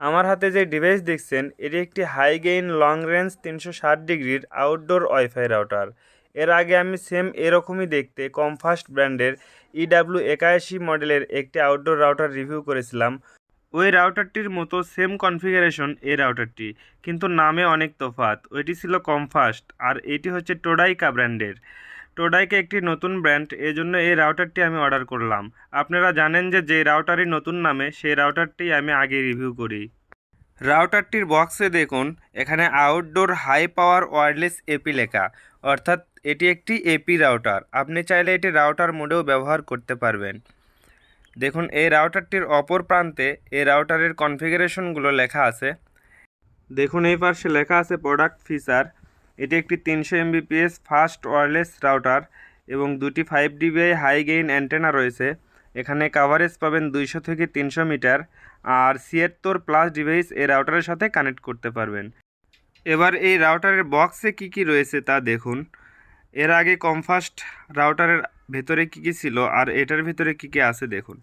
আমার হাতে যে ডিভাইস দেখছেন, এটি একটি হাই গেইন লং রেঞ্জ তিনশো ষাট ডিগ্রির আউটডোর ওয়াইফাই রাউটার এর আগে আমি সেম এরকমই দেখতে কমফাস্ট ব্র্যান্ডের ইডাব্লিউ একাশি মডেলের একটি আউটডোর রাউটার রিভিউ করেছিলাম। ওই রাউটারটির মতো সেম কনফিগারেশন এই রাউটারটি কিন্তু নামে অনেক তফাৎ। ওইটি ছিল কমফাস্ট আর এটি হচ্ছে টোডাইকা ব্র্যান্ডের। টোডাইকা একটি নতুন ব্র্যান্ড এজন্য এই রাউটারটি আমি অর্ডার করলাম। আপনারা জানেন যে যে রাউটারই নতুন নামে, সেই রাউটারটি আমি আগে রিভিউ করি। রাউটারটির বক্সে দেখুন, এখানে outdoor high power wireless AP লেখা। অর্থাৎ এটি একটি এপি রাউটার আপনি চাইলে এটি রাউটার মোডেও ব্যবহার করতে পারবেন। দেখুন, এই রাউটারটির অপর প্রান্তে এই রাউটারের কনফিগারেশনগুলো লেখা আছে। দেখুন, এই পাশে লেখা আছে প্রোডাক্ট ফিচার এটি একটি তিনশো এমবিপিএস ফাস্ট ওয়্যারলেস রাউটার এবং দুটি five dBi high gain antenna রয়েছে। এখানে কাভারেজ পাবেন দুইশো থেকে তিনশো মিটার আর ছিয়াত্তর প্লাস ডিভাইস এই রাউটারের সাথে কানেক্ট করতে পারবেন। এবার এই রাউটারের বক্সে কি কি রয়েছে তা দেখুন। এর আগে কমফাস্ট রাউটারের ভেতরে কি কি ছিল আর এটার ভিতরে কি কি আছে দেখুন।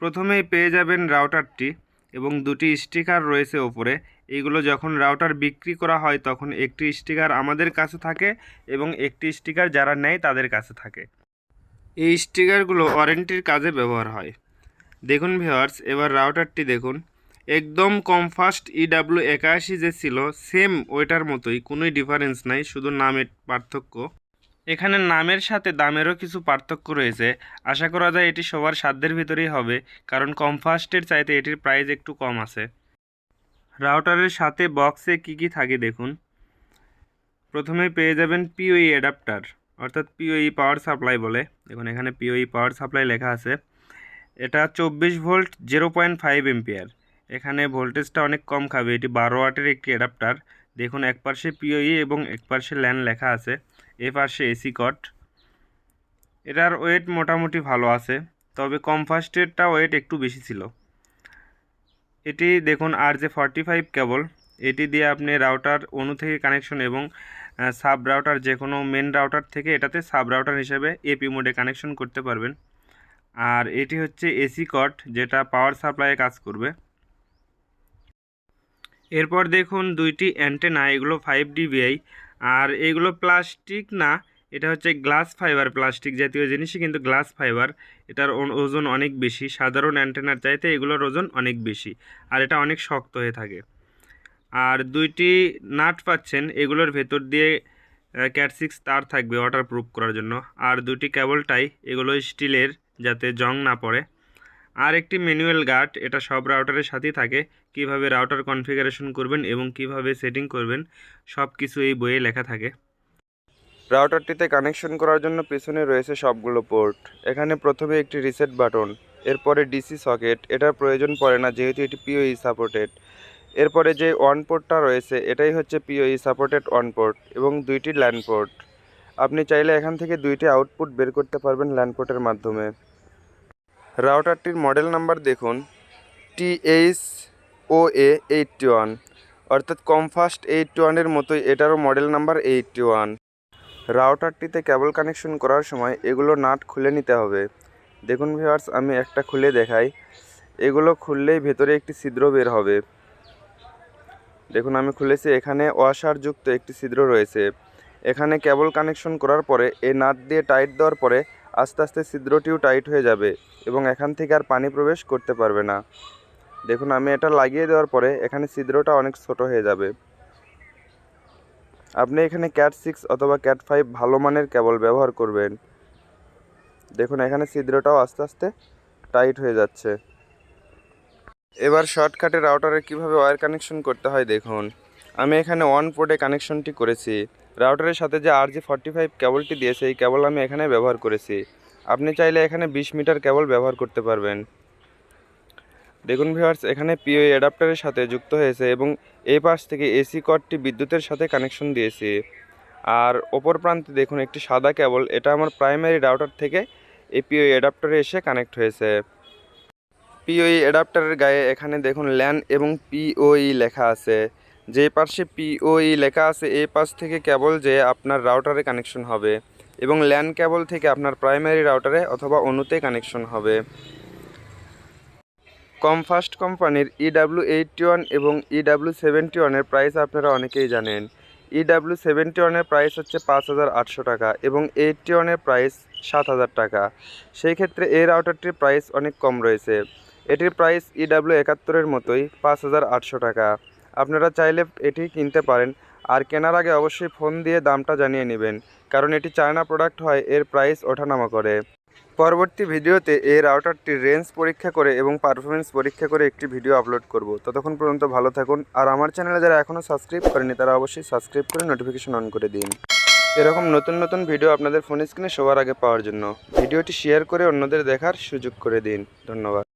প্রথমেই পেয়ে যাবেন রাউটারটি এবং দুটি স্টিকার রয়েছে ওপরে। এইগুলো যখন রাউটার বিক্রি করা হয়, তখন একটি স্টিকার আমাদের কাছে থাকে এবং একটি স্টিকার যারা নেয় তাদের কাছে থাকে। এই স্টিকারগুলো ওয়ারেন্টির কাজে ব্যবহার হয়। দেখুন ভিওয়ার্স এবার রাউটারটি দেখুন। একদম কমফাস্ট ইডাব্লিউ একাশি যে ছিল, সেম ওইটার মতোই, কোনোই ডিফারেন্স নাই, শুধু নামের পার্থক্য। এখানে নামের সাথে দামেরও কিছু পার্থক্য রয়েছে। আশা করা যায় এটি সবার সাধ্যের ভিতরেই হবে, কারণ কমফাস্টের চাইতে এটির প্রাইস একটু কম আছে। রাউটারের সাথে বক্সে কি কি থাকে দেখুন। প্রথমে পেয়ে যাবেন পিওই অ্যাডাপ্টার অর্থাৎ পিওই পাওয়ার সাপ্লাই বলে। দেখুন, এখানে পিওই পাওয়ার সাপ্লাই লেখা আছে। এটা চব্বিশ volt zero point five ampere এখানে ভোল্টেজটা অনেক কম খাবে। এটি বারো ওয়াটের একটি অ্যাডাপ্টার দেখুন, এক পাশে পিওই এবং এক পাশে ল্যান লেখা আছে। এ পাশে এসি কট এটার ওয়েট মোটামুটি ভালো আছে, তবে কমফাস্টেরটা ওয়েট একটু বেশি ছিল। এটি দেখুন আর যে ফর্টি ফাইভ কেবল এটি দিয়ে আপনি রাউটার অনু থেকে কানেকশন এবং সাব রাউটার যে কোনো মেন রাউটার থেকে এটাতে সাব রাউটার হিসেবে এপি মোডে কানেকশন করতে পারবেন। আর এটি হচ্ছে এসি কট যেটা পাওয়ার সাপ্লাইয়ে কাজ করবে। এরপর দেখুন দুইটি অ্যান্টেনা এগুলো ফাইভ ডিবিআই আর এগুলো প্লাস্টিক না এটা হচ্ছে গ্লাস ফাইবার প্লাস্টিক জাতীয় জিনিসই, কিন্তু গ্লাস ফাইবার, এটার ওজন অনেক বেশি, সাধারণ অ্যান্টেনার চাইতে এগুলোর ওজন অনেক বেশি, আর এটা অনেক শক্ত হয়ে থাকে। আর দুইটি নাট পাচ্ছেন, এগুলোর ভেতর দিয়ে ক্যাটসিক্স তার থাকবে ওয়াটার প্রুফ করার জন্য। আর দুটি কেবল টাই এগুলো স্টিলের যাতে জং না পড়ে। আর একটি ম্যানুয়াল গার্ড এটা সব রাউটারের সাথেই থাকে, কীভাবে রাউটার কনফিগারেশন করবেন এবং কীভাবে সেটিং করবেন সব কিছু এই বইয়ে লেখা থাকে। রাউটারটিতে কানেকশন করার জন্য পেছনে রয়েছে সবগুলো পোর্ট। এখানে প্রথমে একটি রিসেট বাটন, এরপরে ডিসি সকেট, এটার প্রয়োজন পড়ে না যেহেতু এটি পিওই সাপোর্টেড। এরপরে যে ওয়ান পোর্টটা রয়েছে, এটাই হচ্ছে পিওই সাপোর্টেড ওয়ান পোর্ট এবং দুইটি ল্যান্ড পোর্ট। আপনি চাইলে এখান থেকে দুইটি আউটপুট বের করতে পারবেন ল্যান্ড পোর্টের মাধ্যমে। রাউটারটির মডেল নাম্বার দেখুন TH O A eighty one, অর্থাৎ কমফাস্ট এইটটি ওয়ানের মতোই এটারও মডেল নাম্বার এইটটি ওয়ান। রাউটারটিতে কেবল কানেকশন করার সময় এগুলো নাট খুলে নিতে হবে। দেখুন ভিউয়ার্স, আমি একটা খুলে দেখাই। এগুলো খুললেই ভেতরে একটি ছিদ্র বের হবে। দেখুন, আমি খুলেছি। এখানে ওয়াশারযুক্ত একটি ছিদ্র রয়েছে। এখানে কেবল কানেকশন করার পরে এই নাট দিয়ে টাইট দেওয়ার পরে আস্তে আস্তে ছিদ্রটিও টাইট হয়ে যাবে এবং এখান থেকে আর পানি প্রবেশ করতে পারবে না। দেখুন, আমি এটা লাগিয়ে দেওয়ার পরে এখানে ছিদ্রটা অনেক ছোট হয়ে যাবে। আপনি এখানে ক্যাট সিক্স অথবা ক্যাট ফাইভ ভালো মানের কেবল ব্যবহার করবেন। দেখুন, এখানে ছিদ্রটাও আস্তে আস্তে টাইট হয়ে যাচ্ছে। এবার শর্টকাটে রাউটারে কীভাবে ওয়্যার কানেকশন করতে হয় দেখুন। আমি এখানে ওয়ান পোর্টে কানেকশনটি করেছি। রাউটারের সাথে যে আর জি ফর্টি ফাইভ কেবলটি দিয়েছে, এই কেবল আমি এখানে ব্যবহার করেছি। আপনি চাইলে এখানে বিশ মিটার কেবল ব্যবহার করতে পারবেন। দেখুন ভিউয়ার্স, এখানে পিওই অ্যাডাপ্টারের সাথে যুক্ত হয়েছে এবং এই পাশ থেকে এসি কর্ডটি বিদ্যুতের সাথে কানেকশন দিয়েছি। আর ওপর প্রান্তে দেখুন একটি সাদা কেবল এটা আমার প্রাইমারি রাউটার থেকে এই পিওই অ্যাডাপ্টারে এসে কানেক্ট হয়েছে। পিওই অ্যাডাপ্টারের গায়ে এখানে দেখুন ল্যান এবং পিওই লেখা আছে। যে পাশে পিওই লেখা আছে, এই পাশ থেকে কেবল যে আপনার রাউটারে কানেকশন হবে এবং ল্যান কেবল থেকে আপনার প্রাইমারি রাউটারে অথবা অনুতে কানেকশন হবে। কমফাস্ট কোম্পানির E ইডাব্লিউ এইটটি ওয়ান এবং E ইডাব্লিউ সেভেন্টি ওয়ানের প্রাইস আপনারা অনেকেই জানেন। E ইডাব্লিউ সেভেন্টি ওয়ানের প্রাইস হচ্ছে পাঁচ হাজার আটশো টাকা এবং এইটটি ওয়ানের প্রাইস সাত হাজার টাকা। সেই ক্ষেত্রে এই রাউটারটির প্রাইস অনেক কম রয়েছে। এটির প্রাইস E ইডাব্লিউ একাত্তরের মতোই পাঁচ হাজার আটশো টাকা। আপনারা চাইলে এটি কিনতে পারেন। আর কেনার আগে অবশ্যই ফোন দিয়ে দামটা জানিয়ে নেবেন। কারণ এটি চায়না প্রোডাক্ট হয়, এর প্রাইস ওঠানামা করে। পরবর্তী ভিডিওতে এই রাউটারটির রেঞ্জ পরীক্ষা করে এবং পারফরমেন্স পরীক্ষা করে একটি ভিডিও আপলোড করব। ততক্ষণ পর্যন্ত ভালো থাকুন। আর আমার চ্যানেলে যারা এখনও সাবস্ক্রাইব করেনি তারা অবশ্যই সাবস্ক্রাইব করে নোটিফিকেশন অন করে দিন। এরকম নতুন নতুন ভিডিও আপনাদের ফোন স্ক্রিনে সবার আগে পাওয়ার জন্য। ভিডিওটি শেয়ার করে অন্যদের দেখার সুযোগ করে দিন। ধন্যবাদ।